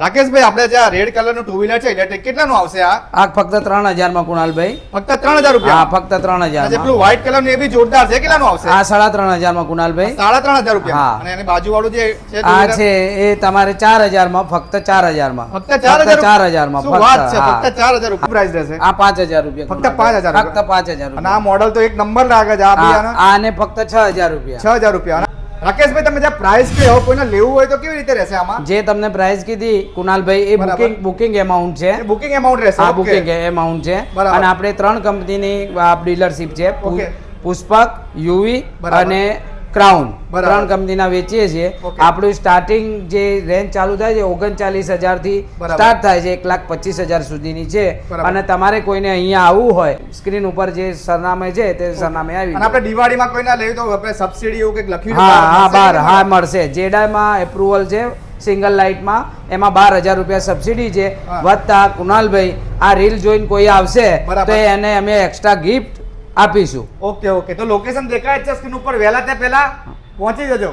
રાકેશભાઈ આપણે જે આ રેડ કલરનું ટુ વ્હીલર છે ઇલેક્ટ્રિક કેટલાનું આવશે આ? આ ફક્ત 3000 માં કુણાલભાઈ. ફક્ત ત્રણ હજાર હા ફક્ત ત્રણ અને જે હજારમાં પેલું વ્હાઇટ કલરનું એ બી જોરદાર છે કેટલાનું આવશે? આ 3500 માં કુણાલભાઈ. સાડા ત્રણ હજાર રૂપિયા. હા. અને એની બાજુવાળું જે છે આ છે એ તમારે 4000 માં ફક્ત ચારમાં. ફક્ત ચાર હજારમાં શું વાત છે ફક્ત ફક્ત ચાર હજાર રૂપિયા પ્રાઇસ રહેશે. આ પાંચ હજાર રૂપિયા ફક્ત પાંચ હજાર ફક્ત પાંચ હજાર અને આ મોડેલ તો એક નંબર લાગે છે આ બી આને? ફક્ત છ હજાર રૂપિયા. છ હજાર રૂપિયા. અને રાકેશભાઈ તમે જે પ્રાઇસ કહો કોઈને લેવું હોય તો કેવી રીતે રહેશે આમાં? જે તમને પ્રાઇસ કીધી કુનાલભાઈ એ બુકિંગ બુકિંગ એમાઉન્ટ છે. બુકિંગ એમાઉન્ટ રહેશે આ બુકિંગ એમાઉન્ટ છે. અને આપણે ત્રણ કંપનીની ડીલરશીપ છે પુષ્પક યુવી અને ક્રાઉન. ત્રણ કંપનીના વેચીએ છીએ. આપણું સ્ટાર્ટિંગ જે રેન્જ ચાલુ થાય છે ઓગણચાલીસ હજારથી સ્ટાર્ટ થાય છે એક લાખ પચીસ હજાર સુધીની છે. અને તમારે કોઈને અહીંયા આવવું હોય સ્ક્રીન ઉપર જે સરનામે છે તે સરનામે આવી અને આપણે દિવાળીમાં કોઈને લેવું તો આપણે સબસિડી એવું કંઈક લખ્યું હા હા બાર. હા મળશે. જેડામાં એપ્રુવલ છે સિંગલ લાઇટમાં એમાં બાર હજાર રૂપિયા સબસિડી છે. વધતા કુણાલભાઈ આ રીલ જોઈને કોઈ આવશે તો એને અમે એક્સ્ટ્રા ગિફ્ટ આપીશું. ઓકે ઓકે તો લોકેશન દેખાય છે સ્ક્રીન ઉપર. વહેલા તે પહેલા પહોંચી જજો.